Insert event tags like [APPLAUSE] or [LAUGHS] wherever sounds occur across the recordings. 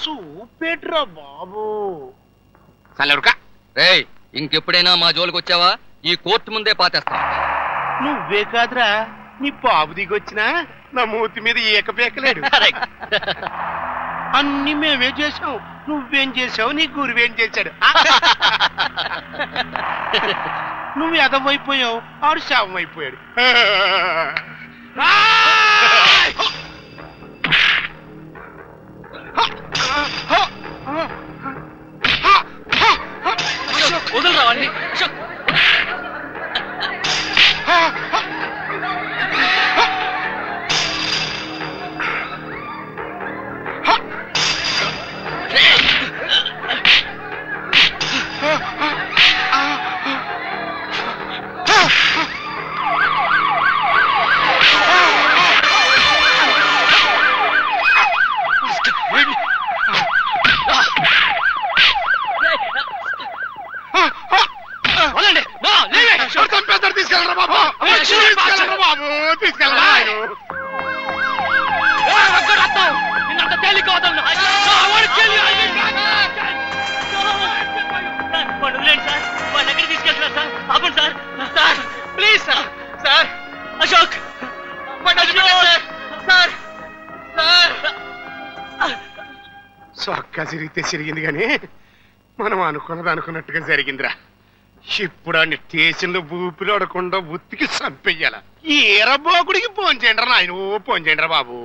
సూపేట్రా బాబు. చల్లరుకా రేయ్ ఇంకెప్పుడైనా మా జోలికి వచ్చావా? ఈ కోర్టు ముందే పాతేస్తా నువ్వే కాదురా. నీ బాబు దిగొచ్చినా నా మూతి మీద ఏకపేకలేడు. అన్ని మేమే చేసాం నువ్వేం చేసావు నీ గురువేం చేశాడు? నువ్వు ఎదవైపోయావు ఆడు శవం అయిపోయాడు వదలరా వాడిని. జరిగితే జరిగింది కానీ మనం అనుకున్నది అనుకున్నట్టుగా జరిగిందిరా. ఇప్పుడు అన్ని స్టేషన్లో ఊపిరాడకుండా ఉత్తికి చంపేయాల? ఈ ఎరబోకుడికి ఫోన్ చేయండి నాయన. ఓ ఫోన్ చేయండి బాబు.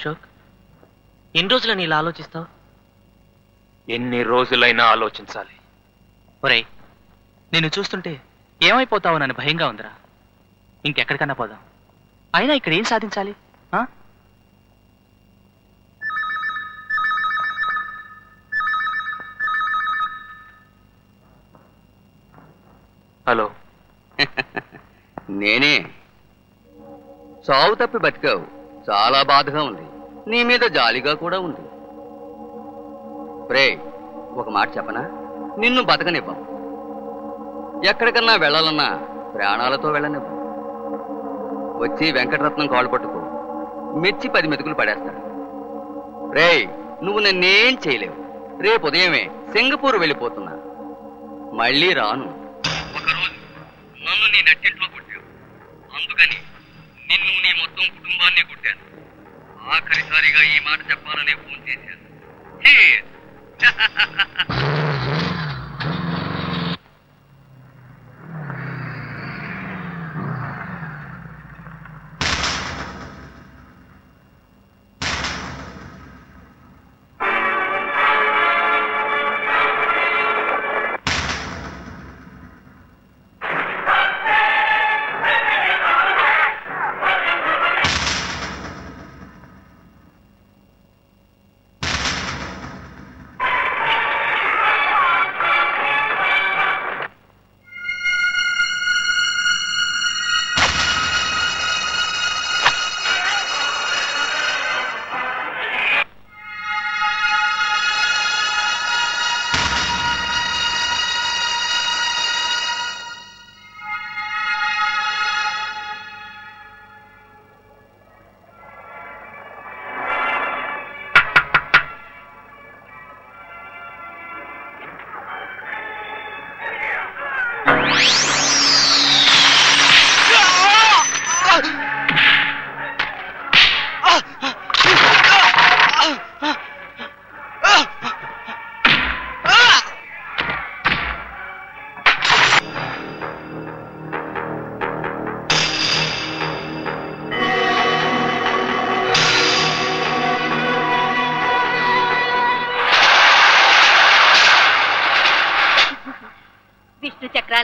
అశోక్? ఎన్ని రోజులని ఇలా ఆలోచిస్తావు? ఎన్ని రోజులైనా ఆలోచించాలి. ఒరేయ్ నిన్ను చూస్తుంటే ఏమైపోతావో నన్ను భయంగా ఉందిరా. ఇంకెక్కడికన్నా పోదాం. అయినా ఇక్కడ ఏం సాధించాలి? ఆ? హలో. నేనే. చావు తప్పి బతికావు. చాలా బాధగా ఉంది. నీ మీద జాలిగా కూడా ఉంది. ప్రే ఒక మాట చెప్పనా? నిన్ను బతకనివ్వం. ఎక్కడికన్నా వెళ్ళాలన్నా ప్రాణాలతో వెళ్ళనివ్వం. వచ్చి వెంకటరత్నం కాళ్ళు పట్టుకో. మెచ్చి పది మెతుకులు పడేస్తాడు. రే నువ్వు నన్నేం చేయలేవు. రేపు ఉదయమే సింగపూర్ వెళ్ళిపోతున్నా. మళ్ళీ రాను. ఒకరోజు నన్ను నీ నట్టింట్లో కొట్టావు. అందుకని నిన్ను నీ మొత్తం కుటుంబాన్ని కొట్టాను. ఆఖరిసారిగా ఈ మాట చెప్పాలని ఫోన్ చేశాను. [LAUGHS]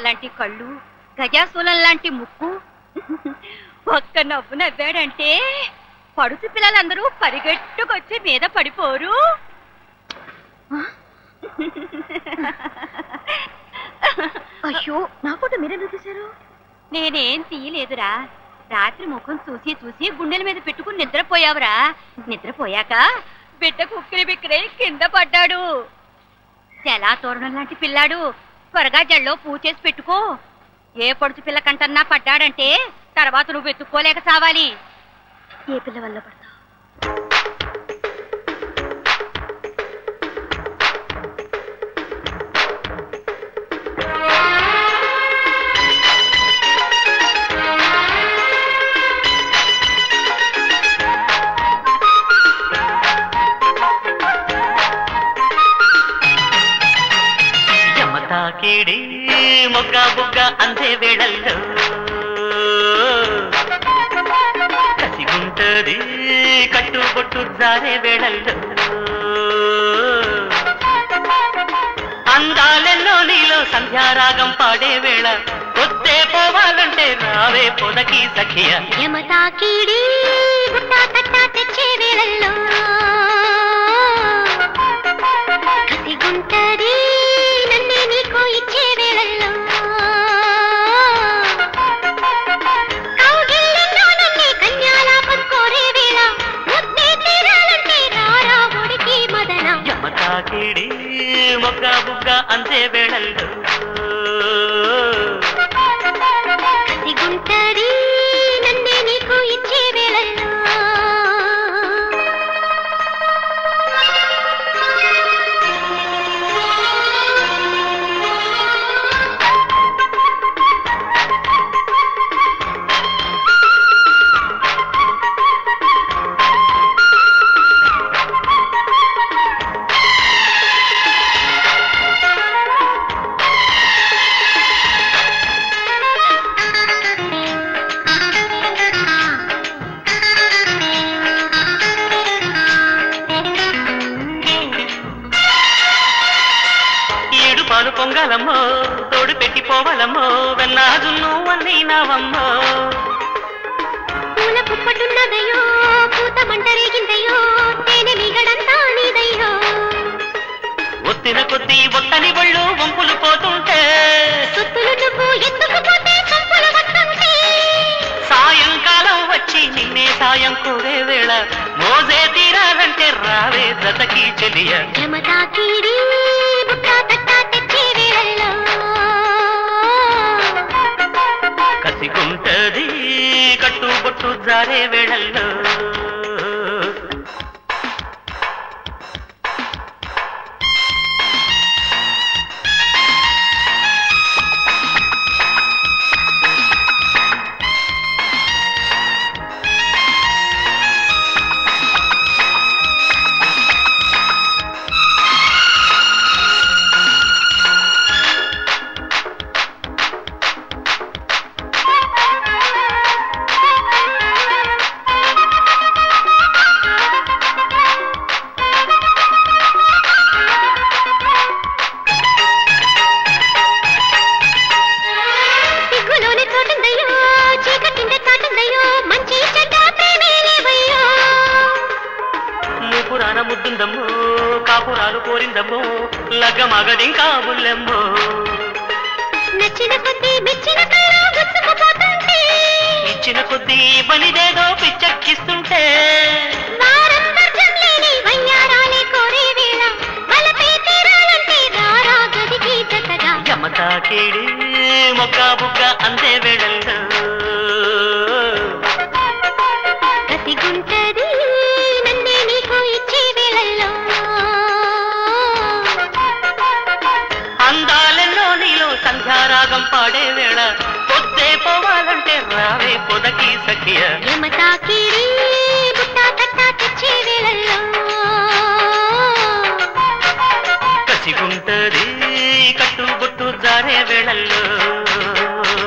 లాంటి కళ్ళు గజాసూలం లాంటి ముక్కు. ఒక్క నవ్వు నవ్వాడంటే పడుచు పిల్లలందరూ పరిగెట్టుకొచ్చి మీద పడిపోరు. అయ్యో నా ఫోటో మీరెందుకు తీశారు? నేనేం తీయలేదురా. రాత్రి ముఖం చూసి చూసి గుండెల మీద పెట్టుకుని నిద్రపోయావురా. నిద్రపోయాక బిడ్డ కుక్కిరి బిక్కిరి కింద పడ్డాడు. తోరణం లాంటి పిల్లాడు త్వరగా జల్లో పూచేసి పెట్టుకో. ఏ పొడుచు పిల్ల కంటన్నా పడ్డాడంటే తర్వాత నువ్వు వెతుక్కోలేక చావాలి ఏ పిల్ల వల్ల పడతావు? బుగ్గ కసి ఉంటది కసిగుంటది కట్టుబొట్టు జారే వేళల్లో. అందాలెల్లో నీలో సంధ్యారాగం పాడే వేళ పొద్దే పోవాలంటే రావే పొదకి సఖియ. యమతాకిడి గుట్టా కట్టా తెచ్చే వేళల్లో. పాలు పొంగలమ్మో తోడు పెట్టి పోవాలమ్మో వెన్నాజు నువ్వన్నీ నావమ్మో. పూల పుప్పటున్నదయ్యో పూత మంట రేగిందయ్యో తేనె మిగడంతా నీదయ్యో. ఒత్తిన కొద్దీ ఒత్తని ఒళ్ళు వంపులు పోతుంటే సొత్తులు నువ్వు ఎత్తుకుపోతే సంపుల వస్తుంటే సాయంకాలం వచ్చి నిన్నే సాయం కోరే వేళ మోజే తీరాలంటే రావే జతకి చెలియ. యమతాకిడి బుట్ట కసిగుంటది కట్టుబొట్టు జారే వేళల్లో. మూపురాన ముద్దుందమ్మో కాపురాలు కోరిందమ్మో లగ్గమగదింకా బుల్లెమ్మో నచ్చిన కొద్దీ మెచ్చిన ఇచ్చిన కొద్దీ బలిదేదో పిచ్చెక్కిస్తుంటే. காவுக்க அந்தே விழுந்து సంధ్యారాగం పాడే వేళ. పొద్దే పోవాలంటే రావే పొదకి సఖియ. కసిగుంటది కట్టు బుట్టు జారే వేళల్లో.